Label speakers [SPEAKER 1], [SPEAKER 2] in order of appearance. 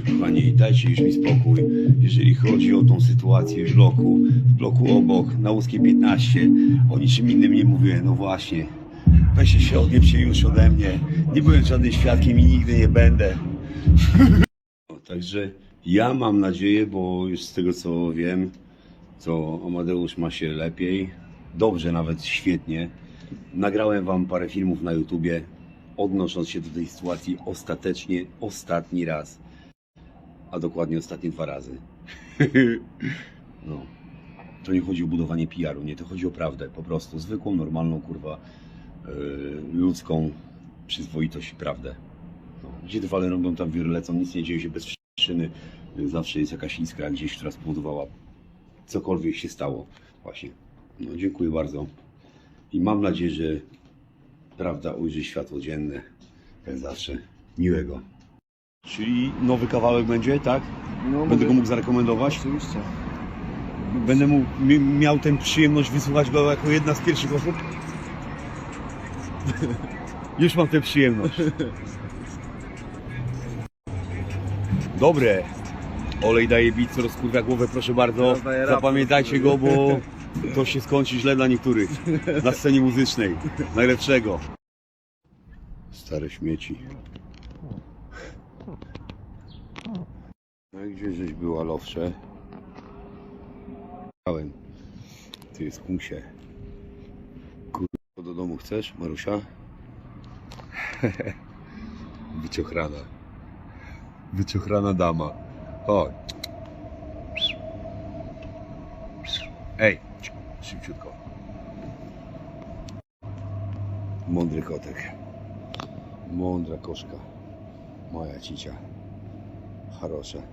[SPEAKER 1] Kochani, dajcie już mi spokój, jeżeli chodzi o tą sytuację w bloku, w bloku obok, na Łuskie 15, o niczym innym nie mówię, no właśnie. Weźcie się, odniemcie już ode mnie, nie byłem żadnym świadkiem i nigdy nie będę. Także ja mam nadzieję, bo już z tego co wiem, to Amadeusz ma się lepiej, dobrze nawet, świetnie. Nagrałem wam parę filmów na YouTubie, odnosząc się do tej sytuacji ostatecznie ostatni raz, a dokładnie ostatnie dwa razy. No. To nie chodzi o budowanie PR-u, nie, to chodzi o prawdę, po prostu zwykłą, normalną, kurwa, yy, ludzką przyzwoitość i prawdę. No. Gdzie dwale robią, tam wiry lecą, nic nie dzieje się bez przyczyny, zawsze jest jakaś iskra gdzieś, która spowodowała cokolwiek się stało. Właśnie. No, dziękuję bardzo. I mam nadzieję, że prawda ujrzy światło dzienne. Jak zawsze. Miłego. Czyli nowy kawałek będzie, tak?
[SPEAKER 2] No,
[SPEAKER 1] Będę go mógł zarekomendować.
[SPEAKER 2] Oczywiście.
[SPEAKER 1] Będę mógł, mi- miał tę przyjemność wysłuchać go jako jedna z pierwszych osób. Już mam tę przyjemność. Dobre. Olej daje bit, co rozkurwia głowę, proszę bardzo.
[SPEAKER 2] Teraz daje rap.
[SPEAKER 1] Zapamiętajcie go, bo to się skończy źle dla niektórych. Na scenie muzycznej. Najlepszego. Stare śmieci. No i gdzie żeś była, Lowsze? Chciałem. Ty jest punksie. Kurwa, do domu chcesz, Marusia? Wyciochrana. Wyciochrana dama. Chodź. Ej, szybciutko. Mądry kotek. Mądra koszka. 莫要计较好好算